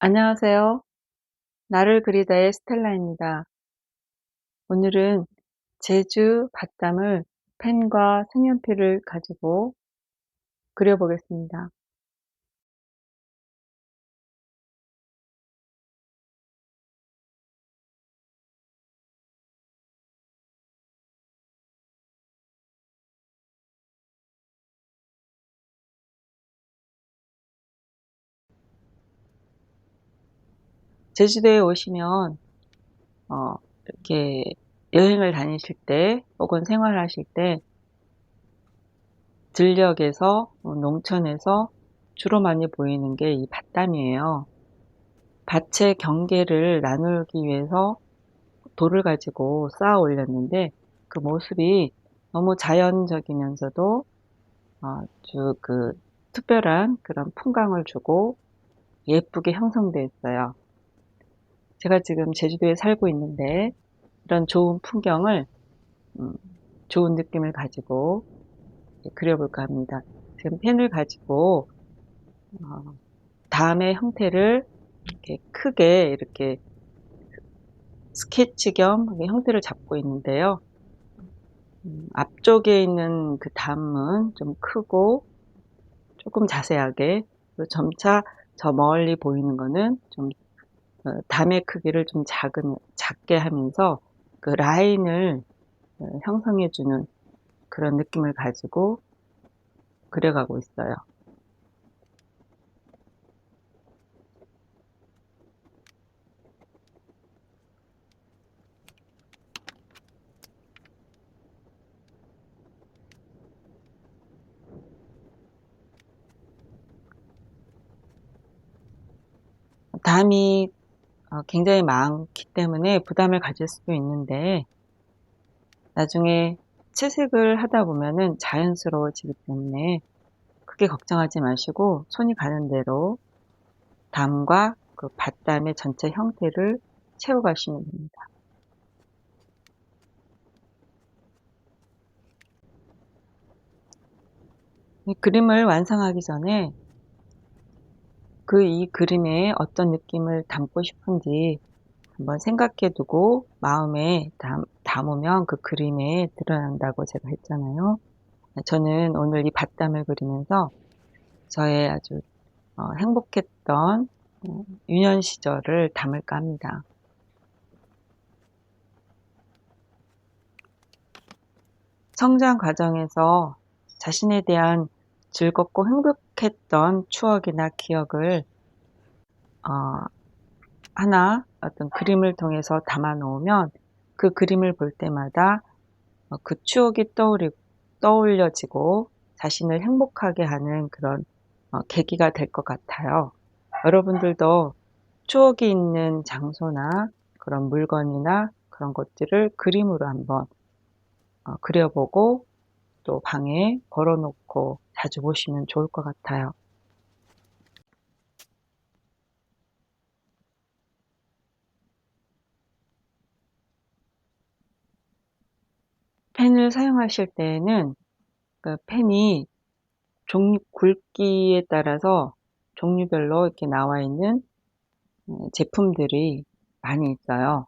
안녕하세요. 나를 그리다의 스텔라입니다. 오늘은 제주 밭담을 펜과 색연필을 가지고 그려보겠습니다. 제주도에 오시면 어, 이렇게 여행을 다니실 때 혹은 생활하실 때 들녘에서 어, 농촌에서 주로 많이 보이는 게 이 밭담이에요. 밭의 경계를 나누기 위해서 돌을 가지고 쌓아 올렸는데 그 모습이 너무 자연적이면서도 아주 그 특별한 그런 풍광을 주고 예쁘게 형성되어 있어요. 제가 지금 제주도에 살고 있는데 이런 좋은 풍경을 음, 좋은 느낌을 가지고 그려볼까 합니다. 지금 펜을 가지고 어, 다음의 형태를 이렇게 크게 이렇게 스케치 겸 형태를 잡고 있는데요. 음, 앞쪽에 있는 그 담은 좀 크고 조금 자세하게 점차 저 멀리 보이는 거는 좀 어, 담의 크기를 좀 작은, 작게 하면서 그 라인을 어, 형성해주는 그런 느낌을 가지고 그려가고 있어요. 담이 어, 굉장히 많기 때문에 부담을 가질 수도 있는데 나중에 채색을 하다 보면은 자연스러워지기 때문에 크게 걱정하지 마시고 손이 가는 대로 담과 그 밭담의 전체 형태를 채워가시면 됩니다. 이 그림을 완성하기 전에 그 이 그림에 어떤 느낌을 담고 싶은지 한번 생각해 두고 마음에 담, 담으면 그 그림에 드러난다고 제가 했잖아요. 저는 오늘 이 밭담을 그리면서 저의 아주 어, 행복했던 어, 유년 시절을 담을까 합니다. 성장 과정에서 자신에 대한 즐겁고 행복했던 추억이나 기억을 어, 하나 어떤 그림을 통해서 담아 놓으면 그 그림을 볼 때마다 어, 그 추억이 떠오르, 떠올려지고 자신을 행복하게 하는 그런 어, 계기가 될 것 같아요. 여러분들도 추억이 있는 장소나 그런 물건이나 그런 것들을 그림으로 한번 어, 그려보고 또 방에 걸어놓고 자주 보시면 좋을 것 같아요. 펜을 사용하실 때에는 그 펜이 종류 굵기에 따라서 종류별로 이렇게 나와 있는 어, 제품들이 많이 있어요.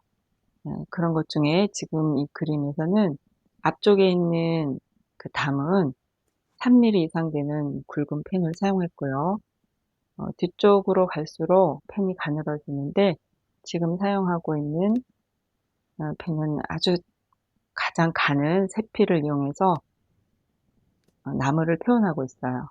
어, 그런 것 중에 지금 이 그림에서는 앞쪽에 있는 그 담은 3mm 이상 되는 굵은 펜을 사용했고요. 어, 뒤쪽으로 갈수록 펜이 가늘어지는데 지금 사용하고 있는 어, 펜은 아주 가장 가는 세필을 이용해서 어, 나무를 표현하고 있어요.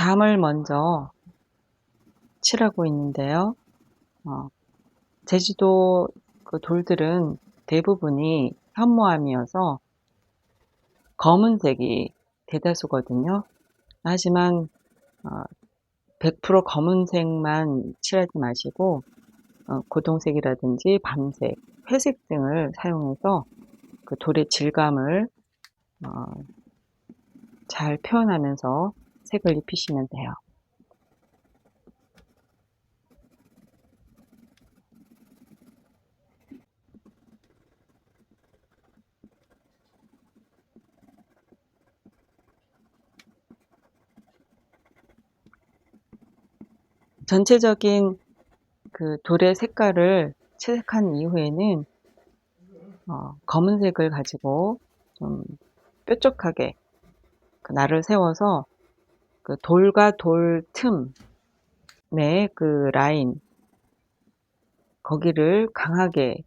담을 먼저 칠하고 있는데요. 어, 제주도 그 돌들은 대부분이 현모암이어서 검은색이 대다수거든요. 하지만 어, 100% 검은색만 칠하지 마시고 어, 고동색이라든지 밤색, 회색 등을 사용해서 그 돌의 질감을 어, 잘 표현하면서 색을 입히시면 돼요. 전체적인 그 돌의 색깔을 채색한 이후에는 어, 검은색을 가지고 좀 뾰족하게 그 날을 세워서 그 돌과 돌 틈의 그 라인 거기를 강하게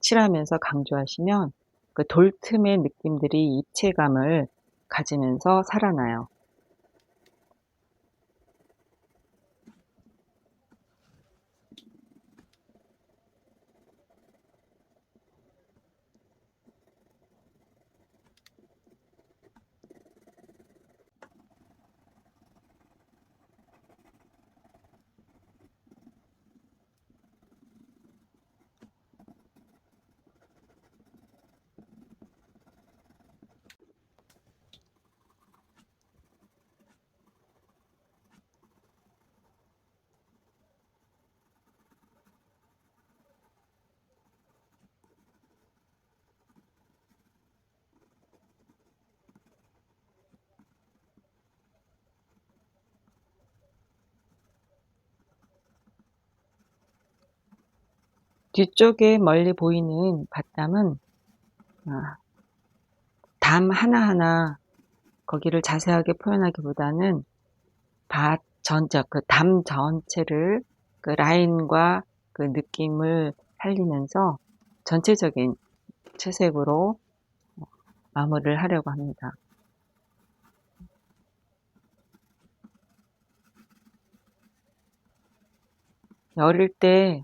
칠하면서 강조하시면 그 돌 틈의 느낌들이 입체감을 가지면서 살아나요. 뒤쪽에 멀리 보이는 밭담은 아, 담 하나하나 거기를 자세하게 표현하기보다는 밭 전체, 그 담 전체를 그 라인과 그 느낌을 살리면서 전체적인 채색으로 마무리를 하려고 합니다. 어릴 때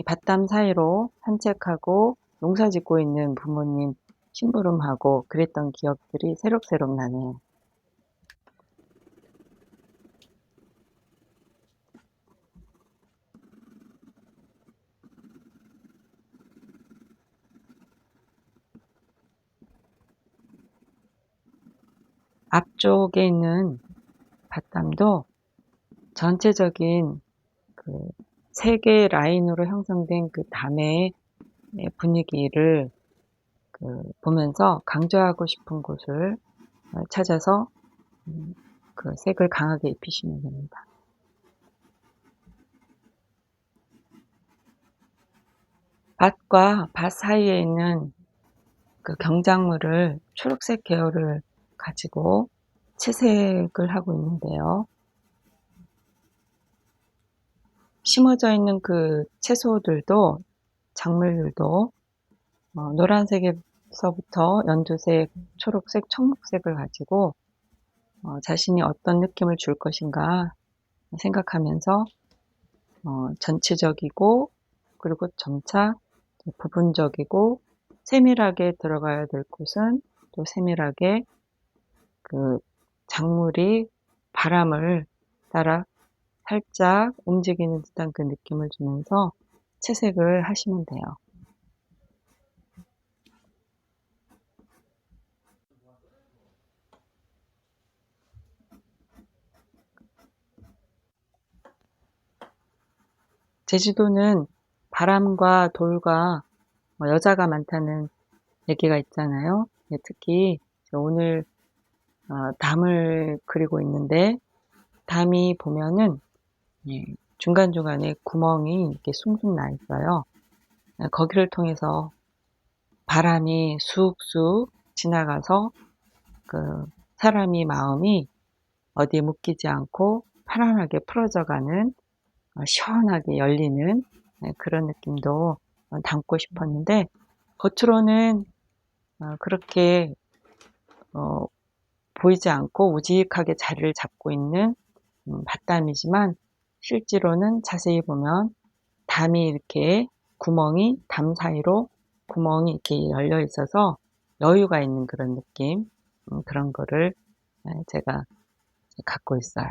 이 밭담 사이로 산책하고 농사 짓고 있는 부모님 심부름하고 그랬던 기억들이 새록새록 나네요. 앞쪽에 있는 밭담도 전체적인 그 세 개의 라인으로 형성된 그 담의 분위기를 그 보면서 강조하고 싶은 곳을 찾아서 음, 그 색을 강하게 입히시면 됩니다. 밭과 밭 사이에 있는 그 경작물을 초록색 계열을 가지고 채색을 하고 있는데요. 심어져 있는 그 채소들도 작물들도 어, 노란색에서부터 연두색, 초록색, 청록색을 가지고 어, 자신이 어떤 느낌을 줄 것인가 생각하면서 어, 전체적이고 그리고 점차 부분적이고 세밀하게 들어가야 될 곳은 또 세밀하게 그 작물이 바람을 따라 살짝 움직이는 듯한 그 느낌을 주면서 채색을 하시면 돼요. 제주도는 바람과 돌과 뭐 여자가 많다는 얘기가 있잖아요. 예, 특히 오늘 어, 담을 그리고 있는데 담이 보면은 예, 중간중간에 구멍이 이렇게 숭숭 나 있어요. 예, 거기를 통해서 바람이 쑥쑥 지나가서 그 사람이 마음이 어디에 묶이지 않고 편안하게 풀어져가는 어, 시원하게 열리는 예, 그런 느낌도 담고 싶었는데 겉으로는 어, 그렇게 어, 보이지 않고 우직하게 자리를 잡고 있는 음, 밭담이지만 실제로는 자세히 보면 담이 이렇게 구멍이 담 사이로 구멍이 이렇게 열려 있어서 여유가 있는 그런 느낌 음, 그런 거를 제가 갖고 있어요.